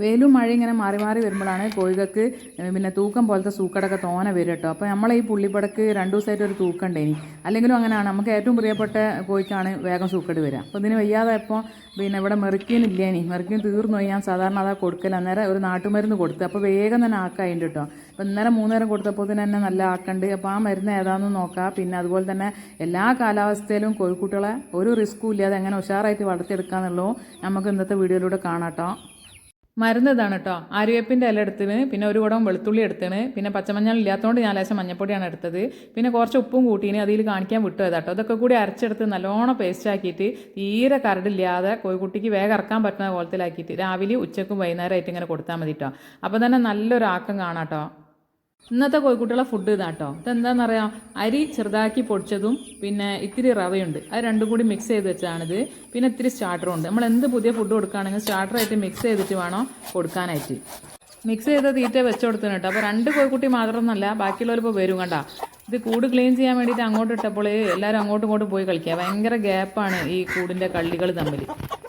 വെയിലും മഴയും ഇങ്ങനെ മാറി മാറി വരുമ്പോഴാണ് കോഴികൾക്ക് പിന്നെ തൂക്കം പോലത്തെ സൂക്കടൊക്കെ തോന വരും കേട്ടോ. അപ്പോൾ നമ്മളെ ഈ പുള്ളിപ്പടക്ക് രണ്ട് ദിവസമായിട്ട് ഒരു തൂക്കം ഉണ്ടേനി അല്ലെങ്കിലും അങ്ങനെയാണ്. നമുക്ക് ഏറ്റവും പ്രിയപ്പെട്ട കോഴിക്കാണ് വേഗം സൂക്കട് വരിക. അപ്പോൾ ഇതിന് വയ്യാതെ ഇപ്പോൾ പിന്നെ ഇവിടെ മെറുക്കിയില്ല ഇനി. മെറുക്കിയും തീർന്നു ഞാൻ സാധാരണ അതാ കൊടുക്കൽ അന്നേരം ഒരു നാട്ടുമരുന്ന് കൊടുത്ത്. അപ്പോൾ വേഗം തന്നെ ആക്കായിട്ടുണ്ട് കേട്ടോ. അപ്പോൾ ഇന്നലെ മൂന്നേരം കൊടുത്തപ്പോൾ തന്നെ എന്നെ നല്ല ആക്കണ്ട്. അപ്പോൾ ആ മരുന്ന് ഏതാണെന്ന് നോക്കാം. പിന്നെ അതുപോലെ തന്നെ എല്ലാ കാലാവസ്ഥയിലും കോഴിക്കുട്ടികളെ ഒരു റിസ്ക്കും ഇല്ലാതെ എങ്ങനെ ഉഷാറായിട്ട് വളർത്തിയെടുക്കാന്നുള്ളൂ നമുക്ക് ഇന്നത്തെ വീഡിയോയിലൂടെ കാണാം കേട്ടോ. മരുന്ന് ഇതാണ് കേട്ടോ ആര്യവേപ്പിന്റെ ഇല എടുത്തിന് പിന്നെ ഒരു കുടം വെളുത്തുള്ളി എടുത്തിന് പിന്നെ പച്ചമഞ്ഞൾ ഇല്ലാത്തതുകൊണ്ട് ഞാൻ ലേശം മഞ്ഞപ്പൊടിയാണ് എടുത്തത്. പിന്നെ കുറച്ച് ഉപ്പും കൂട്ടീന് അതിൽ കാണിക്കാൻ വിട്ടു കേട്ടോ അതൊക്കെ കൂടി അരച്ചെടുത്ത് നല്ലോണം പേസ്റ്റ് ആക്കിയിട്ട് തീരെ കരടില്ലാതെ കോഴിക്കുട്ടിക്ക് വേഗം ഇറക്കാൻ പറ്റുന്ന കോലത്തിലാക്കിയിട്ട് രാവിലെ ഉച്ചക്കും വൈകുന്നേരമായിട്ട് ഇങ്ങനെ കൊടുത്താൽ മതി കേട്ടോ അപ്പോൾ തന്നെ നല്ലൊരാക്കം കാണാം കേട്ടോ ഇന്നത്തെ കോഴിക്കുട്ടികളെ ഫുഡ് ഇതാട്ടോ. ഇതെന്താണെന്നറിയാം അരി ചെറുതാക്കി പൊടിച്ചതും പിന്നെ ഇത്തിരി റവയുണ്ട്. അത് രണ്ടും കൂടി മിക്സ് ചെയ്ത് വെച്ചതാണിത്. പിന്നെ ഇത്തിരി സ്റ്റാർട്ടറും ഉണ്ട്. നമ്മൾ എന്ത് പുതിയ ഫുഡ് കൊടുക്കുകയാണെങ്കിൽ സ്റ്റാർട്ടറായിട്ട് മിക്സ് ചെയ്തിട്ട് വേണം കൊടുക്കാനായിട്ട്. മിക്സ് ചെയ്ത തീറ്റ വെച്ച് കൊടുത്തിന് കേട്ടോ. അപ്പോൾ രണ്ട് കോഴിക്കുട്ടി മാത്രമൊന്നുമല്ല ബാക്കിയുള്ളവരിപ്പോൾ വരും കണ്ട. ഇത് കൂട് ക്ലീൻ ചെയ്യാൻ വേണ്ടിയിട്ട് അങ്ങോട്ട് ഇട്ടപ്പോൾ എല്ലാവരും അങ്ങോട്ടും ഇങ്ങോട്ടും പോയി കളിക്കുക. ഭയങ്കര ഗ്യാപ്പാണ് ഈ കൂടിന്റെ കള്ളികൾ തമ്മിൽ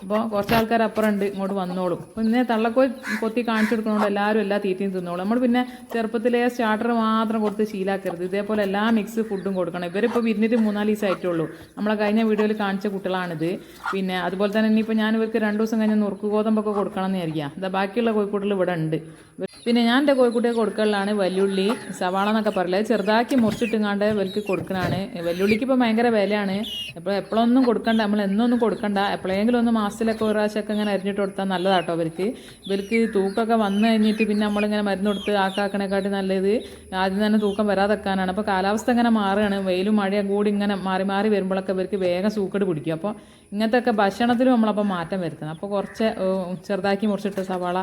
അപ്പോൾ കുറച്ച് ആൾക്കാർ അപ്പുറം ഉണ്ട് ഇങ്ങോട്ട് വന്നോളും. അപ്പോൾ ഇന്നേ തള്ളക്കോയി കൊത്തി കാണിച്ചു കൊടുക്കണോണ്ട് എല്ലാവരും എല്ലാ തീറ്റയും തിന്നോളും. നമ്മൾ പിന്നെ ചെറുപ്പത്തിലെ സ്റ്റാർട്ടർ മാത്രം കൊടുത്ത് ശീലാക്കരുത്. ഇതേപോലെ എല്ലാ മിക്സ് ഫുഡും കൊടുക്കണം. ഇവരിപ്പോൾ വിരിഞ്ഞിട്ട് മൂന്നാൽ ദിവസം ആയിട്ടുള്ളൂ. നമ്മളെ കഴിഞ്ഞ വീഡിയോയിൽ കാണിച്ച കുട്ടികളാണിത്. പിന്നെ അതുപോലെ തന്നെ ഇനിയിപ്പോൾ ഞാൻ ഇവർക്ക് രണ്ട് ദിവസം കഴിഞ്ഞ് നുറുക്ക് ഗോതമ്പൊക്കെ കൊടുക്കണം എന്ന് വിചാരിക്കുക. ഇതാ ബാക്കിയുള്ള കോഴിക്കൂട്ടിൽ ഇവിടെ ഉണ്ട്. പിന്നെ ഞാൻ എന്റെ കോഴിക്കുട്ടിയെ കൊടുക്കലാണ് വെല്ലുള്ളി സവാള എന്നൊക്കെ പറയില്ല ചെറുതാക്കി മുറിച്ചിട്ടുങ്ങാണ്ട് ഇവർക്ക് കൊടുക്കണതാണ്. വെല്ലുള്ളിക്ക് ഇപ്പോൾ ഭയങ്കര വിലയാണ്. ഇപ്പോൾ എപ്പോഴൊന്നും കൊടുക്കണ്ട നമ്മൾ എന്നൊന്നും കൊടുക്കണ്ട. എപ്പോഴെങ്കിലും ഒന്ന് മാസത്തിലൊക്കെ ഒരു പ്രാവശ്യമൊക്കെ ഇങ്ങനെ അരിഞ്ഞിട്ട് കൊടുത്താൽ നല്ലതാട്ടോ അവർക്ക് ഇവർക്ക് തൂക്കമൊക്കെ വന്നു കഴിഞ്ഞിട്ട് പിന്നെ നമ്മളിങ്ങനെ മരുന്ന് കൊടുത്ത് ആക്കാക്കണേക്കാട്ടി നല്ലത്. ആദ്യം തന്നെ തൂക്കം വരാതെക്കാനാണ്. അപ്പോൾ കാലാവസ്ഥ ഇങ്ങനെ മാറുകയാണ്. വെയിലും മഴയും കൂടി ഇങ്ങനെ മാറി മാറി വരുമ്പോഴൊക്കെ ഇവർക്ക് വേഗം സൂക്കട് പിടിക്കും. അപ്പോൾ ഇങ്ങനത്തെ ഒക്കെ ഭക്ഷണത്തിലും നമ്മളപ്പോൾ മാറ്റം വരുത്തണം. അപ്പോൾ കുറച്ച് ചെറുതാക്കി മുറിച്ചിട്ട് സവാള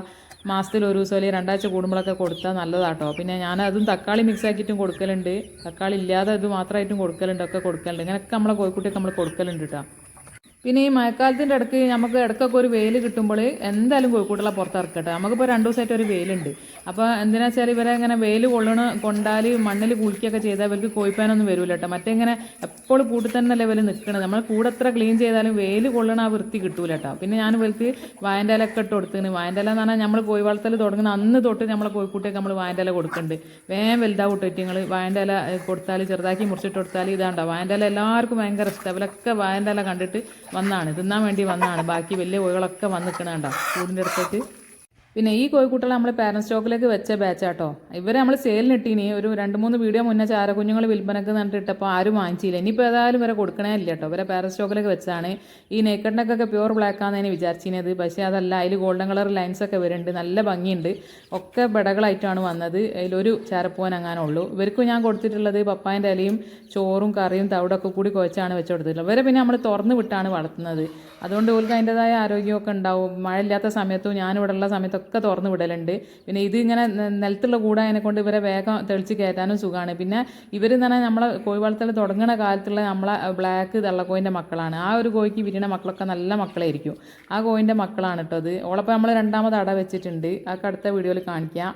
മാസത്തിൽ ഒരു ദിവസം അല്ലെങ്കിൽ രണ്ടാഴ്ച കൂടുമ്പോഴൊക്കെ കൊടുത്താൽ നല്ലതാട്ടോ. പിന്നെ ഞാൻ അതും തക്കാളി മിക്സ് ആക്കിയിട്ടും കൊടുക്കലുണ്ട്. തക്കാളി ഇല്ലാതെ ഇത് മാത്രമായിട്ടും കൊടുക്കലുണ്ട് ഒക്കെ കൊടുക്കലുണ്ട്. ഇങ്ങനെയൊക്കെ നമ്മളെ കോഴിക്കുട്ടിയൊക്കെ നമ്മൾ കൊടുക്കലുണ്ട് കേട്ടോ പിന്നെ ഈ മഴക്കാലത്തിന്റെ ഇടയ്ക്ക് നമുക്ക് ഇടയ്ക്കൊക്കെ ഒരു വെയിൽ കിട്ടുമ്പോൾ എന്തായാലും കോഴിക്കൂട്ടുള്ള പുറത്തിറക്കട്ടെ. നമുക്കിപ്പോൾ രണ്ട് ദിവസമായിട്ട് ഒരു വെയിലുണ്ട്. അപ്പോൾ എന്തിനാ വെച്ചാൽ ഇവരെ ഇങ്ങനെ വെയിൽ കൊള്ളണ കൊണ്ടാൽ മണ്ണിൽ കുളിക്കുകയൊക്കെ ചെയ്താൽ ഇവർക്ക് കോഴിപ്പാനൊന്നും വരില്ല കേട്ടോ മറ്റേ ഇങ്ങനെ എപ്പോഴും കൂട്ടി തന്നെ ലെവൽ നിൽക്കണത് നമ്മൾ കൂടെ എത്ര ക്ലീൻ ചെയ്താലും വെയിൽ കൊള്ളണ ആ വൃത്തി കിട്ടൂല കേട്ടോ പിന്നെ ഞാൻ ഇവർക്ക് വായന്റെ ഇലയൊക്കെ ഇട്ട് കൊടുത്തിന് വായന്റെ എന്ന് പറഞ്ഞാൽ നമ്മൾ കോഴി വളർത്തൽ തുടങ്ങുന്ന അന്ന് തൊട്ട് നമ്മളെ കോഴിക്കുട്ടിയൊക്കെ നമ്മൾ വായന്റെ ഇല കൊടുക്കുന്നുണ്ട് വേഗം വലുതാവും നിങ്ങൾ വായന്റെ ഇല കൊടുത്താൽ ചെറുതാക്കി മുറിച്ചിട്ട് കൊടുത്താൽ ഇതാണ്ടോ വായന്റെ എല്ലാവർക്കും ഭയങ്കര ഇഷ്ടം. അവരൊക്കെ വായന്റെ കണ്ടിട്ട് വന്നാണ്. തിന്നാൻ വേണ്ടി വന്നാണ്. ബാക്കി വലിയ കോഴികളൊക്കെ വന്ന് നിൽക്കണുണ്ടോ കൂടിന്റെ അടുത്തേക്ക്. പിന്നെ ഈ കോഴിക്കുട്ടികളെ നമ്മൾ പാരൻ സ്റ്റോക്കിലേക്ക് വെച്ച ബാച്ചാട്ടോ ഇവരെ നമ്മൾ സെയിലിനിട്ടിനി ഒരു രണ്ട് മൂന്ന് വീഡിയോ മുന്നേ ചാരക്കുഞ്ഞുങ്ങൾ വിൽപ്പനക്ക് കണ്ടിട്ടപ്പോൾ ആരും വാങ്ങിച്ചില്ല. ഇനിയിപ്പോൾ ഏതായാലും വരെ കൊടുക്കണേ ഇല്ല കേട്ടോ ഇവരെ പാരൻ സ്റ്റോക്കിലേക്ക് വെച്ചാണ്. ഈ നെക്കഡിനൊക്കെ പ്യൂർ ബ്ലാക്ക് ആണെന്ന് വിചാരിച്ചിരുന്നത് പക്ഷേ അതല്ല അതിൽ ഗോൾഡൻ കളർ ലൈൻസ് ഒക്കെ വരുന്നുണ്ട് നല്ല ഭംഗിയുണ്ട്. ഒക്കെ ബെടകളായിട്ടാണ് വന്നത്. അതിലൊരു ചാരപ്പൂവൻ അങ്ങനെ ഉള്ളൂ ഇവർക്കും ഞാൻ കൊടുത്തിട്ടുള്ളത് പപ്പായന്റെ ഇലയും ചോറും കറിയും തവിടൊക്കെ കൂടി കുഴച്ചാണ് വെച്ച് കൊടുത്തിട്ടുള്ളത്. ഇവരെ പിന്നെ നമ്മൾ തുറന്ന് വിട്ടാണ് വളർത്തുന്നത്. അതുകൊണ്ട് ഓൾക്ക് അതിന്റെതായ ആരോഗ്യമൊക്കെ ഉണ്ടാവും. മഴ ഇല്ലാത്ത സമയത്തും ഞാനിവിടെ ഉള്ള സമയത്തൊക്കെ തുറന്ന് വിടലുണ്ട്. പിന്നെ ഇത് ഇങ്ങനെ നിലത്തുള്ള കൂടായതിനെ കൊണ്ട് ഇവരെ വേഗം തെളിച്ച് കയറ്റാനും സുഖമാണ്. പിന്നെ ഇവർ എന്ന് പറഞ്ഞാൽ നമ്മളെ കോഴി വളർത്തൽ തുടങ്ങുന്ന കാലത്തുള്ള നമ്മളെ ബ്ലാക്ക് തള്ളക്കോയിന്റെ മക്കളാണ്. ആ ഒരു കോഴിക്ക് വിരിയണ മക്കളൊക്കെ നല്ല മക്കളായിരിക്കും. ആ കോയിന്റെ മക്കളാണ് കേട്ടോ അത് ഓളപ്പോൾ നമ്മൾ രണ്ടാമത് അട വെച്ചിട്ടുണ്ട്. അതൊക്കെ അടുത്ത വീഡിയോയിൽ കാണിക്കാം.